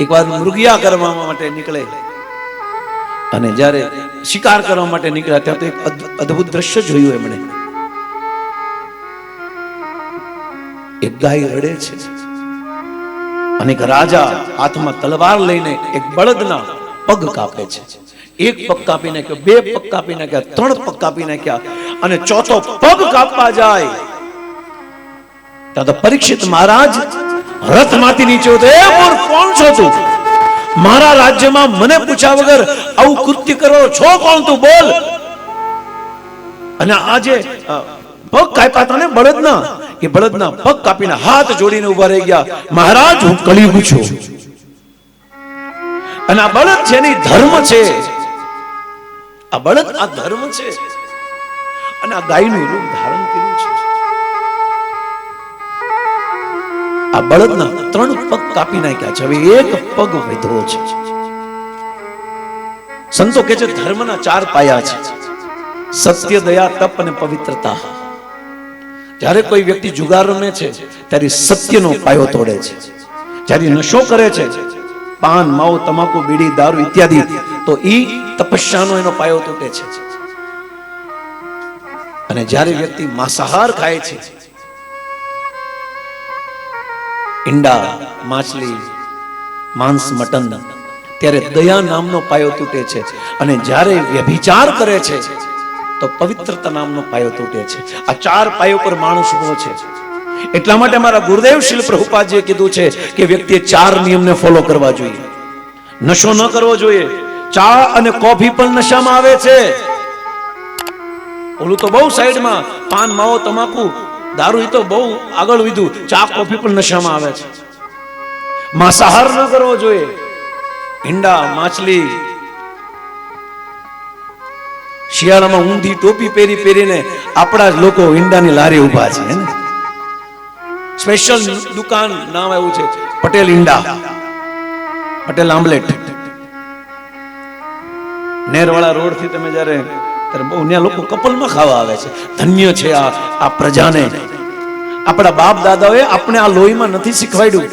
એકવાર મૃગિયા કરવા માટે નીકળે. અને જ્યારે શિકાર કરવા માટે નીકળ્યા ત્યાં તો એક અદ્ભુત દ્રશ્ય જોયું એમણે. એક ગાય રડે છે. અને એક રાજા હાથમાં તલવાર લઈને એક બળદના પગ કાપે છે. એક પગ કાપી નાખ્યો, બે પગ કાપી નાખ્યા, ત્રણ પગ કાપી નાખ્યા અને ચોથો પગ કાપવા જાય. ત્યાં તો પરીક્ષિત મહારાજ રથમાંથી નીચે ઉતરે, "એ મૂર્ખ, કોણ છો તું? મારા રાજ્યમાં મને પૂછ્યા વગર આવું કૃત્ય કરો છો કોણ તું? બોલ. અને આજે પગ કાપ્યા હતા બળદના એ બળદના પગ કાપીને હાથ જોડીને ઊભા રહી ગયા. મહારાજ હું કલિયુગ છું. અને આ બળદ છે એની ધર્મ છે. આ બળદ આ ધર્મ છે. અને આ ગાયનું રૂપ ધારણ આ બળદના ત્રણ પગ કાપી નાખ્યા છે. હવે એક પગ વધ્યો છે. સંતો કે છે, ધર્મના ચાર પાયા છે. સત્ય, દયા, તપ અને પવિત્રતા. જ્યારે કોઈ વ્યક્તિ જુગાર રમે છે, ત્યારે સત્યનો પાયો તોડે છે. જ્યારે નશો કરે છે, પાન, માવ, તમાકુ, બીડી, દારૂ ઇત્યાદિ, તો ઈ તપસ્યાનો એનો પાયો તૂટે છે. અને જ્યારે વ્યક્તિ માંસાહાર ખાય છે ઈંડા, માછલી, માંસ, મટન, ત્યારે દયા નામનો પાયો તૂટે છે અને જ્યારે વ્યભિચાર કરે છે, તો પવિત્રતા નામનો પાયો તૂટે છે. આ ચાર પાયો પર માણસ ઊભો છે. એટલા માટે મારા ગુરુદેવ શિલ પ્રભુપાદજીએ કીધું છે કે વ્યક્તિએ ચાર નિયમને ફોલો કરવા જોઈએ. નશો ન કરવો જોઈએ. ચા અને કોફી પણ નશામાં આવે છે. ઓલું તો બહુ સાઈડમાં, પાન, માવો, તમાકુ દારૂ તો બહુ આગળ લીધું ચા, કોફી પણ નશામાં આવે છે. માંસાહાર ન કરવો જોઈએ. ઈંડા, માછલી. શિયાળામાં ઊંધી ટોપી પહેરી પહેરીને આપણા જ લોકો ઈંડાની લારી ઊભા છે સ્પેશિયલ દુકાન નામ એવું છે, પટેલ ઈંડા. પટેલ આમલેટ નેરવાળા રોડથી તમે જ્યારે લોકો કપલમાં ખાવા આવે છે. ધન્ય છે આ આ પ્રજાને. આપણા બાપ દાદાઓએ આપણે આ લોહીમાં નથી શીખવાડ્યું.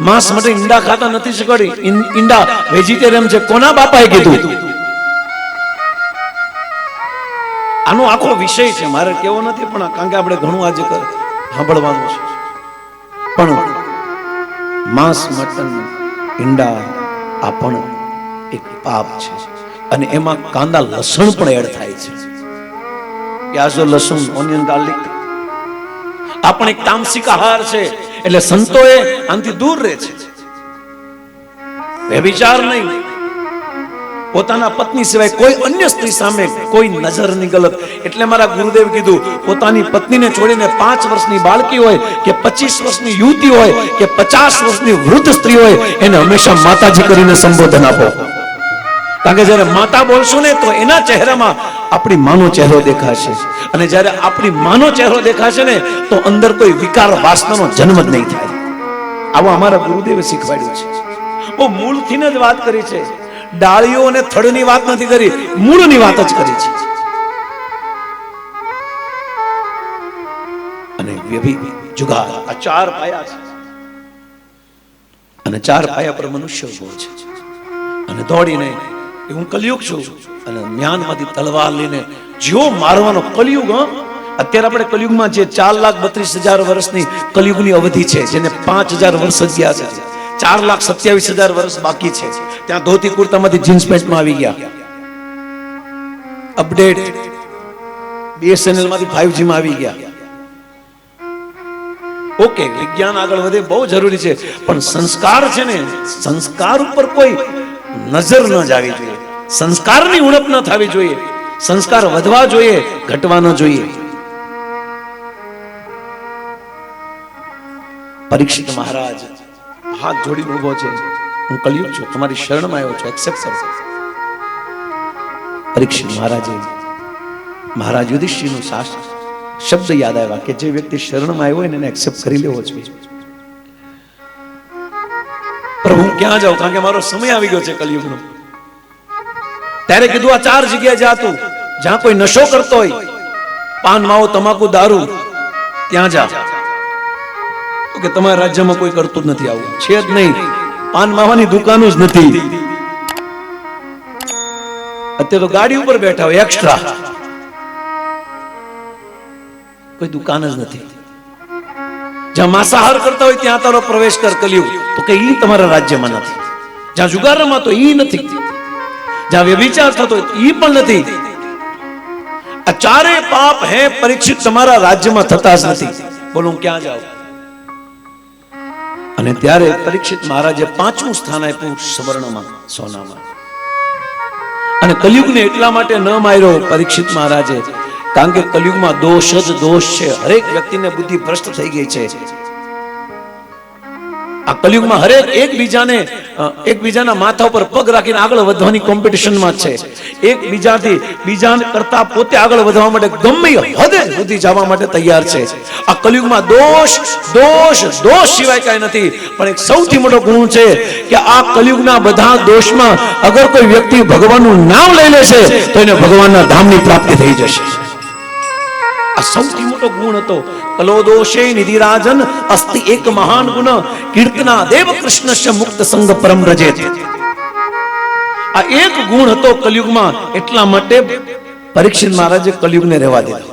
માંસ માટે ઈંડા ખાતા નથી શીખવાડી. ઈંડા વેજીટેરિયન છે. કોના બાપાએ કીધું? આનો આખો વિષય છે. મારે કેવો નથી, પણ કારણ કે આપણે ઘણું આજે સાંભળવાનું છે. પણ માંસ મટન, ઈંડા આ પણ એક પાપ છે. અને એમાં કાંદા લસણ પણ એડ થાય છે. પ્યાઝો લસણ ઓનિયન ગાર્લિક આ પણ એક તામસિક આહાર છે, એટલે સંતોએ આનાથી દૂર રહે છે. વિચાર નહીં. પોતાના પત્ની સિવાય કોઈ અન્ય સ્ત્રી સામે કોઈ નજર નહીં ગલત. એટલે મારા ગુરુદેવ કીધું, પોતાની પત્નીને છોડીને પાંચ વર્ષની બાળકી હોય કે પચીસ વર્ષની યુવતી હોય કે પચાસ વર્ષની વૃદ્ધ સ્ત્રી હોય, એને હંમેશા માતાજી કરીને સંબોધન આપો. કારણ કે જ્યારે માતા બોલશું ને તો એના ચહેરામાં આપણી માનો ચહેરો દેખાશે. અને જ્યારે આપણી માનો ચહેરો દેખાશે ને તો અંદર કોઈ વિકાર વાસનાનો જન્મ જ નહીં થાય. આવું અમારા ગુરુદેવે શીખવાડ્યું છે. બહુ મૂળથી જ વાત કરી છે. ડાળીઓ અને થડની વાત નથી કરી, મૂળની વાત જ કરી છે. અને જુગાર, આ ચાર પાયા છે. અને ચાર પાયા પર મનુષ્ય ઊભો છે. અને દોડીને એ હું કલયુગ છું અને જ્ઞાનમાંથી તલવાર લઈને જીવો મારવાનો કલયુગ? અત્યારે આપણે કલયુગમાં જે ચાર લાખ બત્રીસ હજાર વર્ષની કલયુગની અવધિ છે, જેને પાંચ હજાર વર્ષ જ ગયા છે. ચાર લાખ સત્યાવીસ હજાર વર્ષ બાકી છે. ત્યાં ધોતી કુર્તામાંથી જીન્સ પેન્ટમાં આવી ગયા. અપડેટ બીએસએનએલમાંથી ફાઈવ જીમાં આવી ગયા. ઓકે, વિજ્ઞાન આગળ વધે, બહુ જરૂરી છે. પણ સંસ્કાર છે ને, સંસ્કાર ઉપર કોઈ નજર ન જાવી જોઈએ. સંસ્કારની ઉણપ ન થવી જોઈએ. સંસ્કાર વધવા જોઈએ ઘટવા ન જોઈએ. પરીક્ષિત મહારાજ હાથ જોડીને ઊભો છે. હું કલયુગ છું. તમારી શરણમાં આવ્યો છું. એક્સેપ્ટ સર પરીક્ષિત મહારાજે મહારાજ યુધિષ્ઠિરનું શાસ્ત્ર શબ્દ યાદ આવ્યા કે જે વ્યક્તિ શરણમાં આવ્યો હોય એને એક્સેપ્ટ કરી લેવો જોઈએ. પ્રભુ, ક્યાં જાઉં? કારણ કે મારો સમય આવી ગયો છે કલયુગનો. ત્યારે કીધું, આ ચાર જગ્યાએ જા જ્યાં કોઈ નશો કરતો હોય, પાન, માવો, તમાકુ, દારૂ, ત્યાં જા. કે તમારા રાજ્યમાં કોઈ કરતું જ નથી આવું. છે જ નહીં. પાન, માવાની દુકાનો જ નથી. અત્યારે તો ગાડી ઉપર બેઠા હોય એક્સ્ટ્રા કોઈ દુકાન જ નથી. જ્યાં માંસાહાર કરતા હોય ત્યાં તારો પ્રવેશ કર કલ્યું તો કે ઈ તમારા રાજ્યમાં નથી. જ્યાં જુગાર રમાતો ઈ નથી. જ્યાં વ્યભિચાર થતો ઈ પણ નથી. આ ચારે પાપ હે પરીક્ષિત તમારા રાજ્યમાં થતા જ નથી. બોલો ક્યાં જાઉં? અને ત્યારે પરીક્ષિત મહારાજે પાંચમું સ્થાન આપ્યું સવર્ણમાં, સોનામાં. અને કલયુગને એટલા માટે ન માર્યો પરીક્ષિત મહારાજે કારણ કે કલયુગમાં દોષ જ દોષ છે. હરેક વ્યક્તિને બુદ્ધિ ભ્રષ્ટ થઈ ગઈ છે. આ કલયુગમાં હરેક એકબીજાને એકબીજાના માથા ઉપર પગ રાખીને આગળ વધવાની કોમ્પિટિશનમાં છે. એકબીજાથી બીજા કરતા પોતે આગળ વધવા માટે ગમે હદે સુધી જવા માટે તૈયાર છે. આ કલયુગમાં દોષ દોષ દોષ સિવાય કાંઈ નથી. પણ એક સૌથી મોટો ગુણ છે કે આ કલયુગના બધા દોષમાં અગર કોઈ વ્યક્તિ ભગવાનનું નામ લઈ લેશે, તો એને ભગવાનના ધામની પ્રાપ્તિ થઈ જશે. આ સૌથી મોટો ગુણ હતો. કલો દોષે નિધિરાજન, અસ્તિ એક મહાન ગુણ. કીર્તના દેવ કૃષ્ણ મુક્ત સંગ પરમ રજે આ એક ગુણ હતો કલયુગમાં. એટલા માટે પરીક્ષિત મહારાજે કલયુગને રહેવા દીધો.